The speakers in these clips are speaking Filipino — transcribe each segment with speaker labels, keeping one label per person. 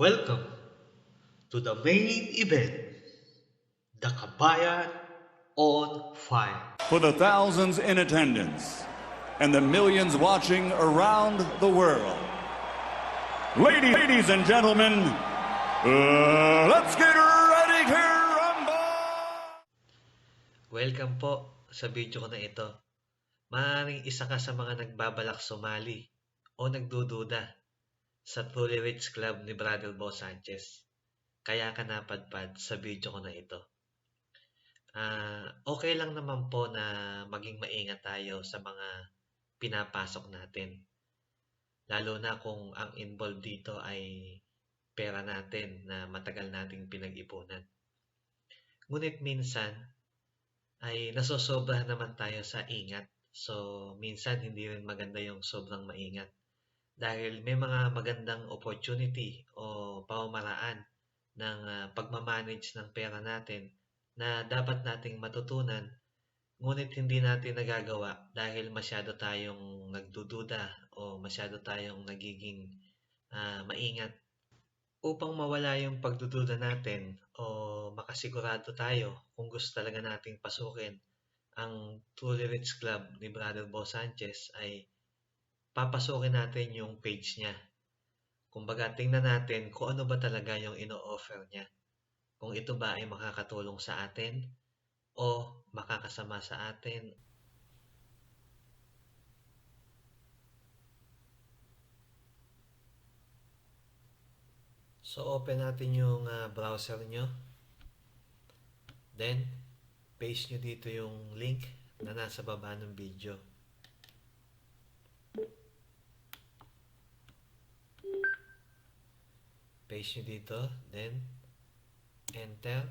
Speaker 1: Welcome to the main event, the Kabayan on Fire.
Speaker 2: For the thousands in attendance and the millions watching around the world. Ladies, ladies and gentlemen, uh, let's get ready to rumble!
Speaker 1: Welcome po sa video ko na ito. Maaaring isa ka sa mga nagbabalak sumali o nagdududa sa Truly Rich Club ni Brother Bo Sanchez. Kaya ka napadpad sa video ko na ito. Ah, okay lang naman po na maging maingat tayo sa mga pinapasok natin. Lalo na kung ang involved dito ay pera natin na matagal nating pinag-ipunan. Ngunit minsan ay nasosobra naman tayo sa ingat. So, minsan hindi rin maganda yung sobrang maingat. Dahil may mga magandang opportunity o pamamaraan ng ah, pagmamanage ng pera natin na dapat nating matutunan. Ngunit hindi natin nagagawa dahil masyado tayong nagdududa o masyado tayong nagiging ah, maingat. Upang mawala yung pagdududa natin o makasigurado tayo kung gusto talaga nating pasukin ang Truly Rich Club ni Brother Bo Sanchez ay papasukin natin yung page niya. Kumbaga, tingnan natin kung ano ba talaga yung ino-offer niya. Kung ito ba ay makakatulong sa atin o makakasama sa atin. So, open natin yung ah, browser nyo. Then, paste nyo dito yung link na nasa baba ng video. Paste nyo dito. Then, enter.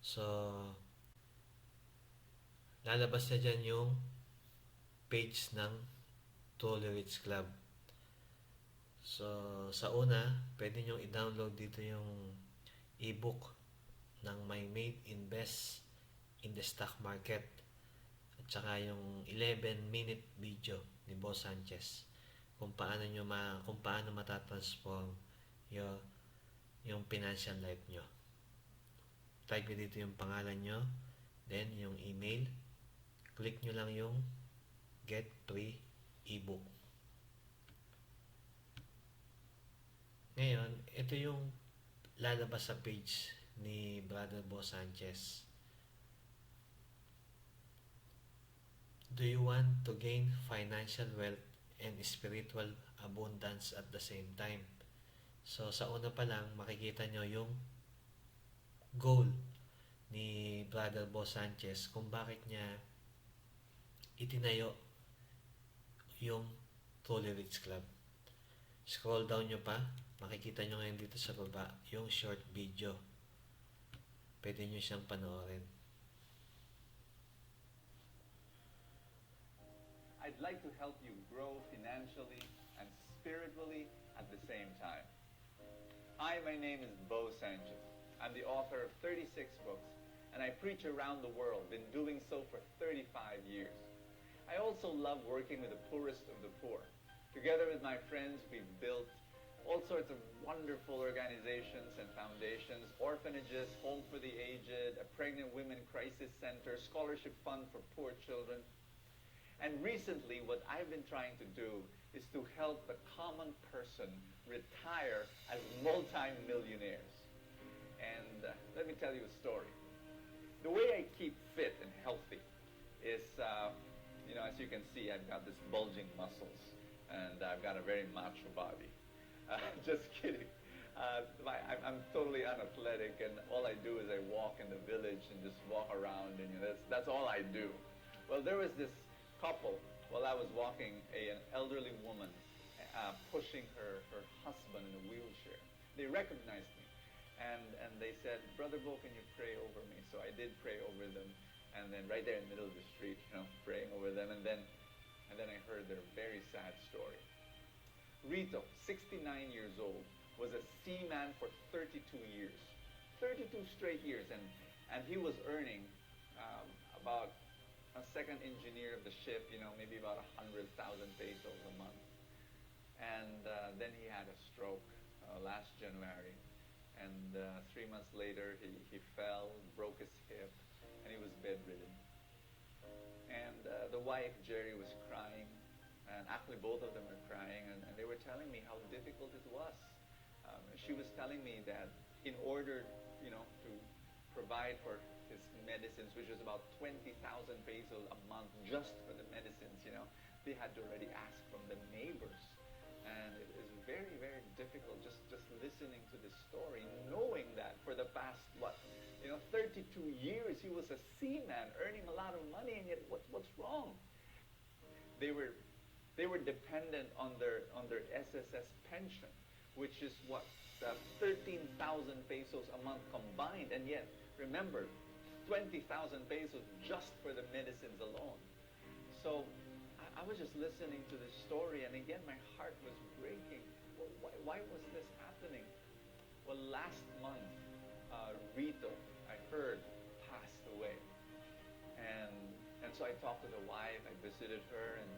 Speaker 1: So, lalabas na dyan yung page ng Rich Club. So, sa una, pwede nyo i-download dito yung ebook ng My Made Invest in the Stock Market at saka yung 11 minute video ni Boss Sanchez kung paano nyo ma kung paano matatransform yung yung financial life nyo. Type nyo dito yung pangalan nyo, then yung email, click nyo lang yung get free ebook. Ngayon, ito yung lalabas sa page ni Brother Bo Sanchez. Do you want to gain financial wealth and spiritual abundance at the same time? So, sa una pa lang, makikita nyo yung goal ni Brother Bo Sanchez kung bakit niya itinayo yung Truly Rich Club. Scroll down nyo pa, makikita nyo ngayon dito sa baba yung short video. Pwede nyo siyang panoorin.
Speaker 3: I'd like to help you grow financially and spiritually at the same time. Hi, my name is Bo Sanchez. I'm the author of 36 books, and I preach around the world, been doing so for 35 years. I also love working with the poorest of the poor. Together with my friends, we've built all sorts of wonderful organizations and foundations, orphanages, home for the aged, a pregnant women crisis center, scholarship fund for poor children. And recently, what I've been trying to do is to help the common person retire as multi-millionaires. And uh, let me tell you a story. The way I keep fit and healthy is, uh, you know, as you can see, I've got this bulging muscles, and I've got a very macho body. Uh, just kidding. Uh, my, I'm, totally unathletic, and all I do is I walk in the village and just walk around, and you know, that's, that's all I do. Well, there was this couple while I was walking, a, an elderly woman uh, pushing her, her husband in a wheelchair. They recognized me, and, and they said, Brother Bo, can you pray over me? So I did pray over them, and then right there in the middle of the street, you know, praying over them, and then, and then I heard their very sad story. Rito, 69 years old, was a seaman for 32 years. 32 straight years. And, and he was earning um, about a second engineer of the ship, you know, maybe about 100,000 pesos a month. And uh, then he had a stroke. uh, last January. And uh, three months later, he, he fell, broke his hip, and he was bedridden. And uh, the wife, Jerry, was crying. And actually, both of them were crying. And, and they were telling me how difficult it was. Um, she was telling me that in order, you know, to provide for medicines, which was about 20,000 pesos a month just for the medicines, you know, they had to already ask from the neighbors. And it is very, very difficult just, just listening to this story, knowing that for the past, what, you know, 32 years he was a seaman earning a lot of money, and yet what, what's wrong? They were, they were dependent on their, on their SSS pension, which is what, uh, 13,000 pesos a month combined, and yet, remember, 20,000 pesos just for the medicines alone. So I, I was just listening to this story, and again, my heart was breaking. Well, why, why was this happening? Well, last month, uh, Rito, I heard, passed away. And, and so I talked to the wife, I visited her, and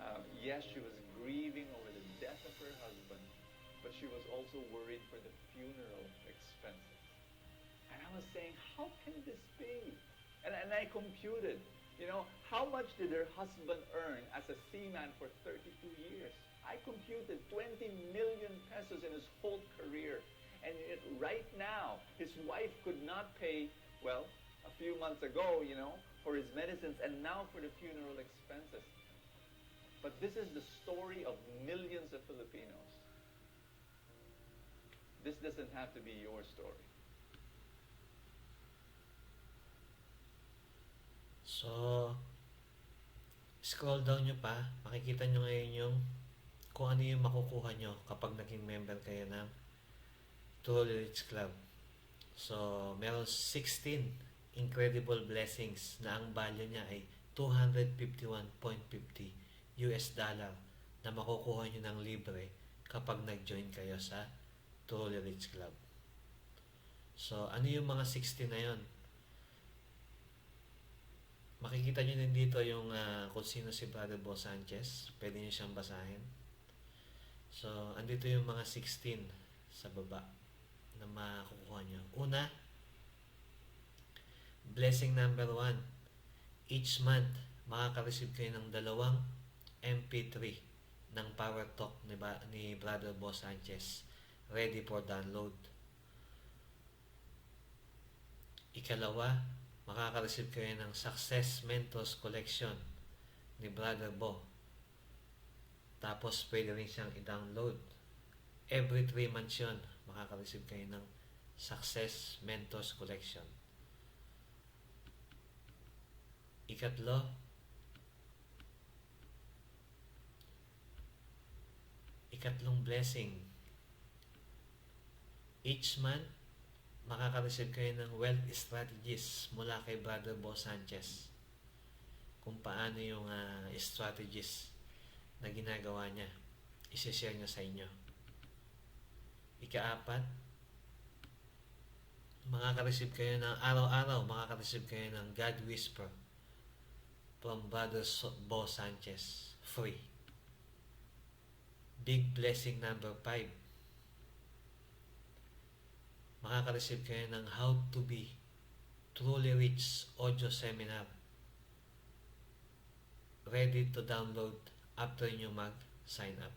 Speaker 3: um, yes, she was grieving over the death of her husband, but she was also worried for the funeral expenses. I was saying, how can this be? And, and I computed, you know, how much did her husband earn as a seaman for 32 years? I computed 20 million pesos in his whole career. And yet right now, his wife could not pay, well, a few months ago, you know, for his medicines and now for the funeral expenses. But this is the story of millions of Filipinos. This doesn't have to be your story.
Speaker 1: So, scroll down nyo pa, makikita nyo ngayon yung kung ano yung makukuha nyo kapag naging member kayo ng Truly Rich Club. So, meron 16 incredible blessings na ang value niya ay 251.50 US dollar na makukuha nyo ng libre kapag nag-join kayo sa Truly Rich Club. So, ano yung mga 60 na yon? Makikita nyo din dito yung ah, kung sino si Brother Bo Sanchez. Pwede nyo siyang basahin. So, andito yung mga 16 sa baba na makukuha nyo. Una, blessing number 1. Each month, makaka-receive kayo ng dalawang MP3 ng Power Talk ni, ba, ni Brother Bo Sanchez. Ready for download. Ikalawa, makaka-receive kayo ng Success Mentors Collection ni Brother Bo. Tapos, pwede rin siyang i-download. Every 3 months yun, makaka-receive kayo ng Success Mentors Collection. Ikatlo, ikatlong blessing. Each month, makaka-receive kayo ng wealth strategies mula kay Brother Bo Sanchez. Kung paano yung ah, strategies na ginagawa niya. Isishare niya sa inyo. Ikaapat, makaka-receive kayo ng araw-araw, makaka-receive kayo ng God Whisper from Brother Bo Sanchez. Free. Big blessing number 5 makaka-receive kayo ng How to Be Truly Rich audio seminar. Ready to download after nyo mag-sign up.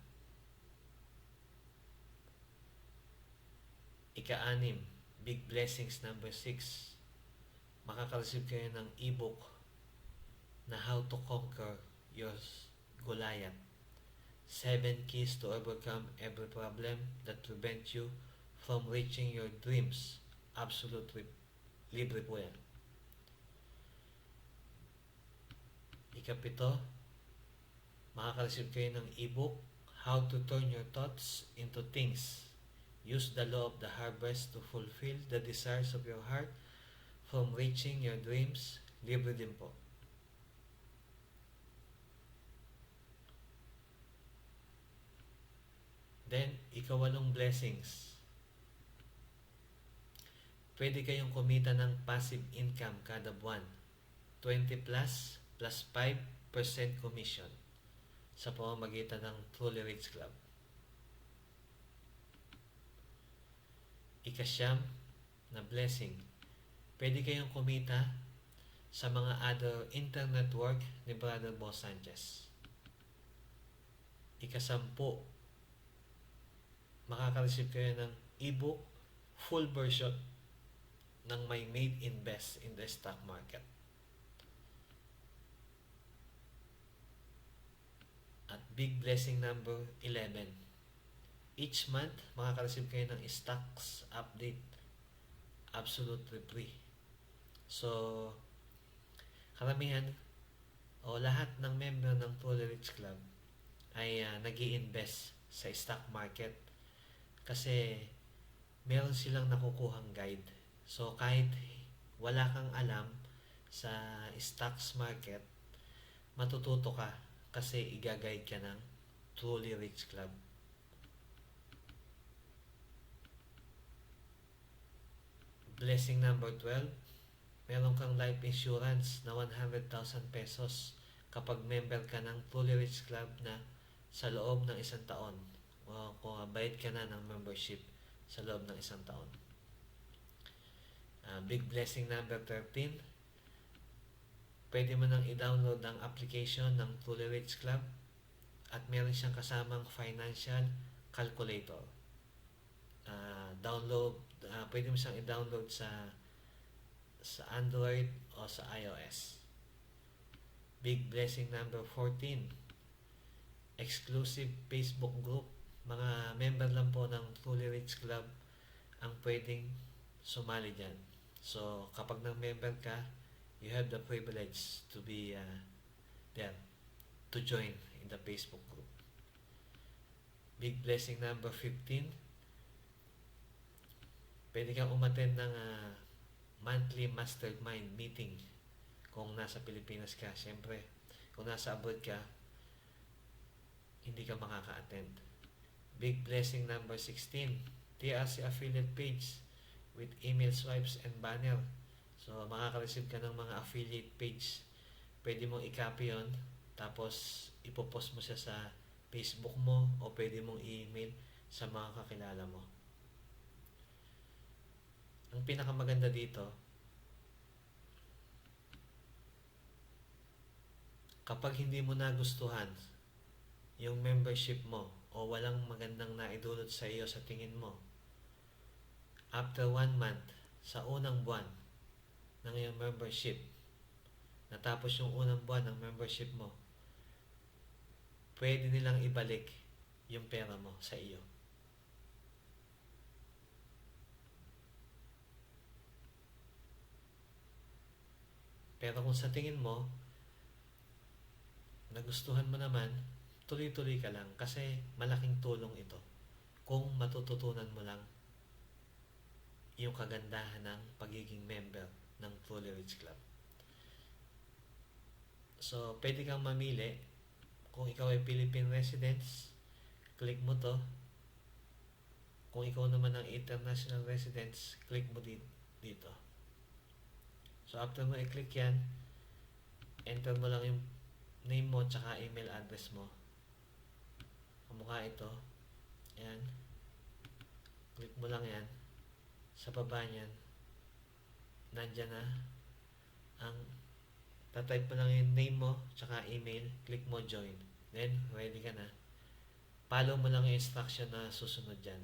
Speaker 1: Ika-anim, Big Blessings number 6. Makaka-receive kayo ng ebook na How to Conquer Your Goliath. Seven keys to overcome every problem that prevent you from reaching your dreams. Absolute libre po yan. Ikapito, makaka-receive kayo ng ebook, How to Turn Your Thoughts into Things. Use the law of the harvest to fulfill the desires of your heart from reaching your dreams. Libre din po. Then, ikawalong blessings. Pwede kayong kumita ng passive income kada buwan. 20 plus plus 5% commission sa pamamagitan ng Truly Rich Club. Ikasyam na blessing. Pwede kayong kumita sa mga other internet work ni Brother Boss Sanchez. Ikasampu, makaka-receive kayo ng ebook full version ng may made in best in the stock market. At big blessing number 11. Each month, makaka-receive kayo ng stocks update absolutely free. So, karamihan o lahat ng member ng Fully Rich Club ay uh, nag invest sa stock market kasi meron silang nakukuhang guide. So, kahit wala kang alam sa stocks market, matututo ka kasi igaguide ka ng Truly Rich Club. Blessing number 12, meron kang life insurance na 100,000 pesos kapag member ka ng Fully Rich Club na sa loob ng isang taon o kung bayad ka na ng membership sa loob ng isang taon. Uh, big blessing number 13, pwede mo nang i-download ang application ng Rich Club at meron siyang kasamang financial calculator. Uh, download, uh, pwede mo siyang i-download sa sa Android o sa iOS. Big blessing number 14, exclusive Facebook group. Mga member lang po ng Fully Rich Club ang pwedeng sumali dyan. So, kapag nang member ka, you have the privilege to be uh, there, to join in the Facebook group. Big blessing number 15, pwede kang umattend ng uh, monthly mastermind meeting kung nasa Pilipinas ka. Siyempre, kung nasa abroad ka, hindi ka makaka-attend. Big blessing number 16, TRC affiliate page with email swipes and banner. So, makaka-receive ka ng mga affiliate page. Pwede mong i-copy yun, tapos ipopost mo siya sa Facebook mo o pwede mong i-email sa mga kakilala mo. Ang pinakamaganda dito, kapag hindi mo nagustuhan yung membership mo o walang magandang naidulot sa iyo sa tingin mo, after one month, sa unang buwan ng iyong membership, natapos yung unang buwan ng membership mo, pwede nilang ibalik yung pera mo sa iyo. Pero kung sa tingin mo, nagustuhan mo naman, tuloy-tuloy ka lang kasi malaking tulong ito kung matututunan mo lang yung kagandahan ng pagiging member ng Rich Club. So, pwede kang mamili kung ikaw ay Philippine residents, click mo to. Kung ikaw naman ang international residents, click mo dito. So, after mo i-click yan, enter mo lang yung name mo tsaka email address mo. Kamukha ito. Yan. Click mo lang yan. Sa baba niyan, nandyan na ang tatype mo lang yung name mo tsaka email. Click mo join. Then, ready ka na. Follow mo lang yung instruction na susunod dyan.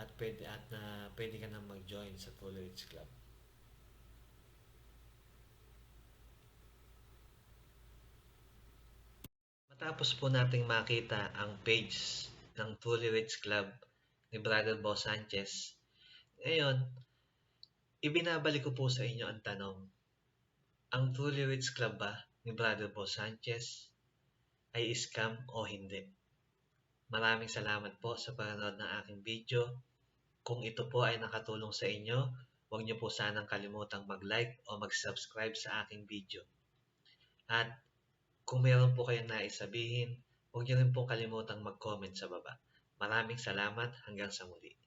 Speaker 1: At pwede, at na pwede ka na mag-join sa Rich Club. Matapos po nating makita ang page ng Fully Rich Club ni Brother Boss Sanchez, ngayon, ibinabalik ko po sa inyo ang tanong, ang Fully Rich Club ba ni Brother Boss Sanchez ay scam o hindi? Maraming salamat po sa panonood ng aking video. Kung ito po ay nakatulong sa inyo, huwag niyo po sanang kalimutang mag-like o mag-subscribe sa aking video. At kung meron po kayong nais sabihin, huwag niyo rin pong kalimutang mag-comment sa baba. Maraming salamat hanggang sa muli.